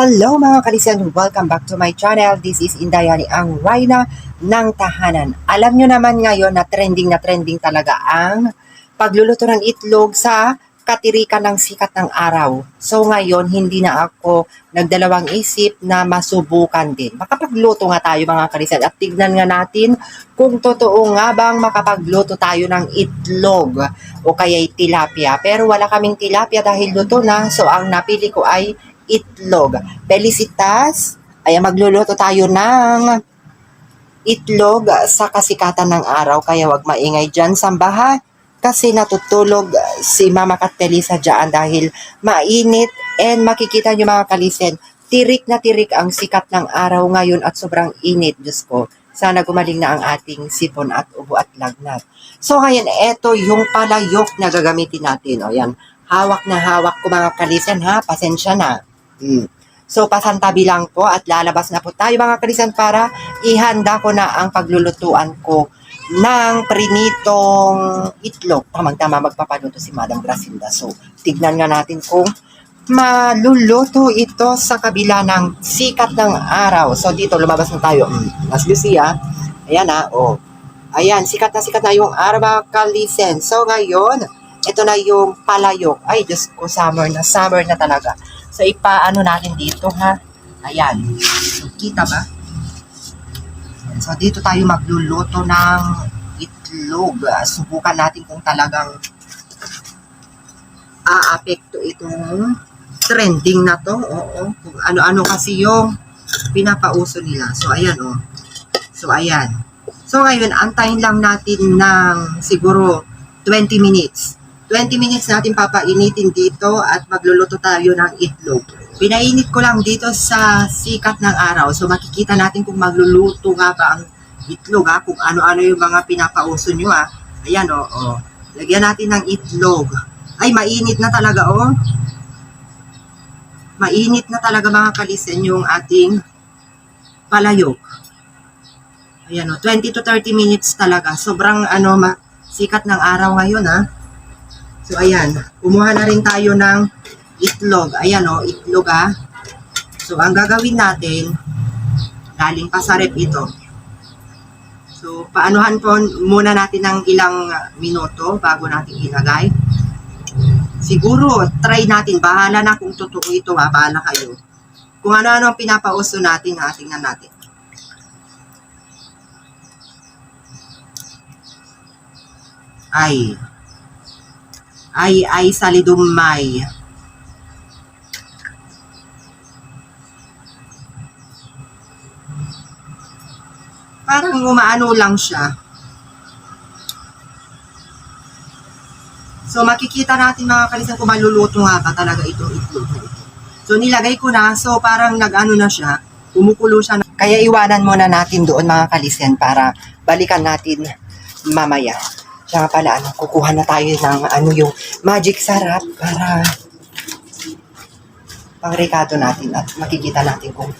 Hello mga kalisan, welcome back to my channel. This is Indayani, ang Rhina ng Tahanan. Alam nyo naman ngayon na trending na trending talaga ang pagluluto ng itlog sa katirikan ng sikat ng araw. So ngayon, hindi na ako nagdalawang isip na masubukan din. Makapagluto nga tayo mga kalisan at tignan nga natin kung totoo nga bang makapagluto tayo ng itlog o kaya'y tilapia. Pero wala kaming tilapia dahil luto na. So ang napili ko ay itlog. Felicitas, ay magluluto tayo ng itlog sa kasikatan ng araw. Kaya wag maingay dyan sa bahay kasi natutulog si Mama Katelisa dyan dahil mainit and makikita nyo mga kalisen, tirik na tirik ang sikat ng araw ngayon at sobrang init, Diyos ko. Sana gumaling na ang ating sipon at ubo at lagnat. So ngayon, eto yung palayok na gagamitin natin. O yan, hawak na hawak ko mga kalisen ha, pasensya na. Mm. So, pasantabi lang po at lalabas na po tayo mga kalisan para ihanda ko na ang paglulutuan ko ng prinitong itlog. Tamang-tama magpapaluto si Madam Gracinda. So, tignan nga natin kung maluluto ito sa kabila ng sikat ng araw. So, dito lumabas na tayo. As you see, ah. Ayan, ah. Oh. Ayan, sikat na sikat na yung araw mga kalisen. So, ngayon, ito na yung palayok. Ay, Diyos ko, summer na. Summer na talaga. So, ipaano natin dito, ha? Ayan. Kita ba? So, dito tayo magluluto ng itlog. Subukan natin kung talagang aapekto itong trending na to. Oo. Kung ano-ano kasi yung pinapauso nila. So, ayan, oh. So, ayan. So, ngayon, antayin lang natin ng siguro 20 minutes. 20 minutes natin papainitin dito at magluluto tayo ng itlog. Pinainit ko lang dito sa sikat ng araw. So makikita natin kung magluluto nga ba ang itlog ha, kung ano-ano yung mga pinapauso nyo ha. Ayan o, oh, oh. lagyan natin ng itlog. Ay, mainit na talaga oh. Mainit na talaga mga kalisen yung ating palayok. Ayan o, 20 to 30 minutes talaga. Sobrang ano, ma sikat ng araw ngayon ha. So, ayan. Kumuha na rin tayo ng itlog. Ayan, o. itlog, ah. So, ang gagawin natin, galing pa sa rep ito. So, paanuhan po muna natin ng ilang minuto bago natin ilagay. Siguro, try natin. Bahala na kung totoo ito, ha. Bahala kayo. Kung ano-ano ang pinapauso natin, ha. Tingnan natin. Ay, ay ay salidumay. Parang umaano lang siya. So makikita natin mga kalisan kung maluluto nga ba talaga itong itlog ito. So nilagay ko na, so parang nag-ano na siya, kumukulo siya. Na. Kaya iwanan muna natin doon mga kalisan para balikan natin mamaya. Siya nga pala, ano, kukuha na tayo ng ano yung magic sarap para pang rekado natin at makikita natin kung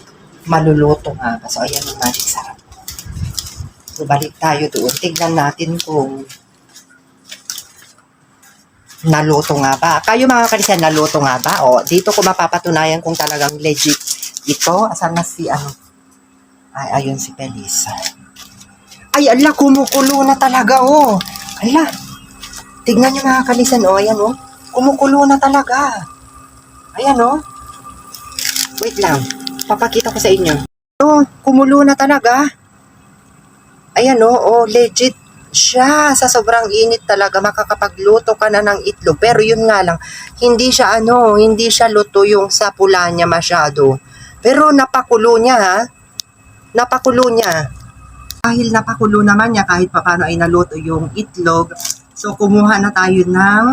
maluluto nga. So, ayan yung magic sarap. So, balik tayo doon. Tignan natin kung naluto nga ba. Kayo mga kalisan, naluto nga ba? O, dito ko mapapatunayan kung talagang legit ito. Asan na si, ano? Ay, ayun si Pelis. Ay, ala, kumukulo na talaga, oh. Ala, tignan nyo mga kalisan, oh, ayan, oh. Kumukulo na talaga. Ayan, oh. Wait lang, papakita ko sa inyo. Oh, kumulo na talaga. Ayan, oh, oh, legit siya. Sa sobrang init talaga, makakapagluto ka na ng itlog. Pero yun nga lang, hindi siya, ano, hindi siya luto yung sa pula niya masyado. Pero napakulo niya, ha. Napakulo niya dahil napakulo naman niya kahit papano ay naluto yung itlog. So, kumuha na tayo ng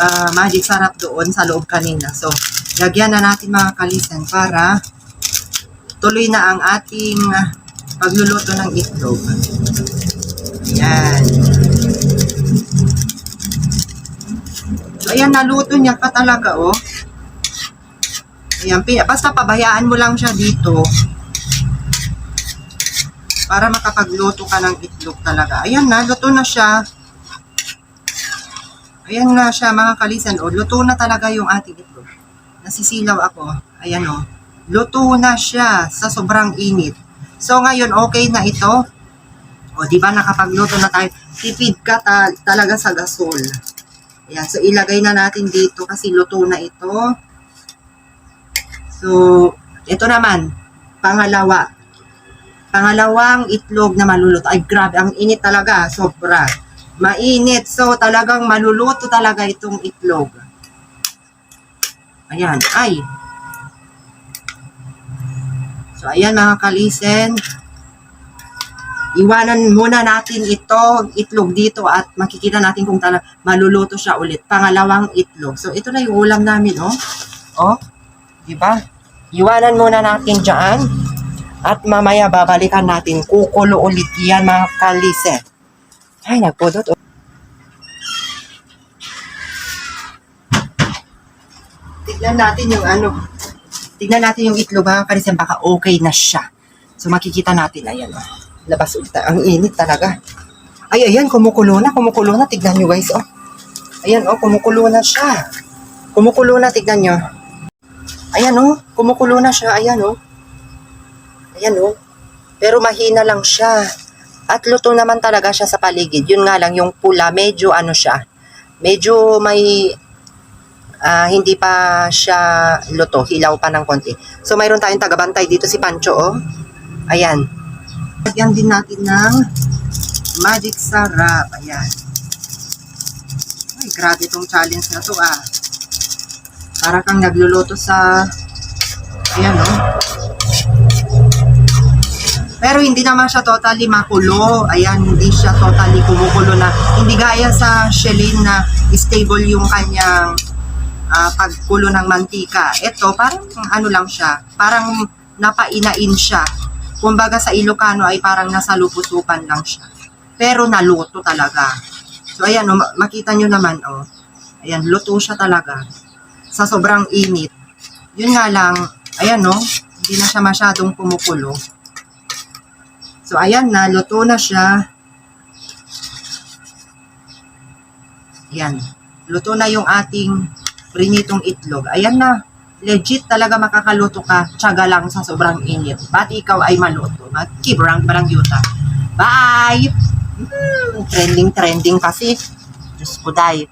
uh, magic sarap doon sa loob kanina. So, lagyan na natin mga kalisan para tuloy na ang ating pagluluto ng itlog. Ayan. So, ayan, naluto niya pa talaga, oh. Ayan, basta pabayaan mo lang siya dito para makapagluto ka ng itlog talaga. Ayan na, luto na siya. Ayan na siya mga kalisan. O, luto na talaga yung ating itlog. Nasisilaw ako. Ayan o. luto na siya sa sobrang init. So ngayon, okay na ito. O, di ba nakapagluto na tayo. Tipid ka ta- talaga sa gasol. Ayan, so ilagay na natin dito kasi luto na ito. So, ito naman, pangalawa. Pangalawang itlog na maluluto. Ay, grabe, ang init talaga, sobra. Mainit, so talagang maluluto talaga itong itlog. Ayan, ay. So, ayan mga kalisen. Iwanan muna natin ito, itlog dito at makikita natin kung talaga maluluto siya ulit. Pangalawang itlog. So, ito na yung ulam namin, oh. Oh, di ba? Iwanan muna natin dyan. At mamaya babalikan natin. Kukulo ulit yan, mga kalise. Ay, nagpudot. oh. Tignan natin yung ano. Tignan natin yung itlog, mga kalise. Baka okay na siya. So, makikita natin. Ayan, oh. Labas ulit. Ang init talaga. Ay, ayan, kumukulo na, kumukulo na. Tignan nyo, guys, oh. Ayan, oh, kumukulo na siya. Kumukulo na, tignan nyo. Ayan, oh, kumukulo na siya. Ayan, oh. Ayan, oh. Pero mahina lang siya. At luto naman talaga siya sa paligid. Yun nga lang, yung pula, medyo ano siya. Medyo may ah, hindi pa siya luto. Hilaw pa ng konti. So, mayroon tayong tagabantay dito si Pancho, oh. Ayan. Lagyan din natin ng magic sarap. Ayan. Ay, grabe itong challenge na to, ah. Para kang nagluluto sa... Ayan, oh. Pero hindi naman siya totally makulo. Ayan, hindi siya totally kumukulo na. Hindi gaya sa Shelin na stable yung kanyang ah, pagkulo ng mantika. Ito, parang ano lang siya. Parang napainain siya. Kumbaga sa Ilocano ay parang nasa lupusupan lang siya. Pero naluto talaga. So ayan, oh, ma- makita nyo naman, oh. Ayan, luto siya talaga. Sa sobrang init. Yun nga lang, ayan, oh. Hindi na siya masyadong kumukulo. So, ayan na, luto na siya. Ayan. Luto na yung ating prinitong itlog. Ayan na. Legit talaga makakaluto ka. Tsaga lang sa sobrang init. Ba't ikaw ay maluto? Magkibrang barang yuta. Bye! Hmm, trending, trending kasi. Diyos ko, dahil.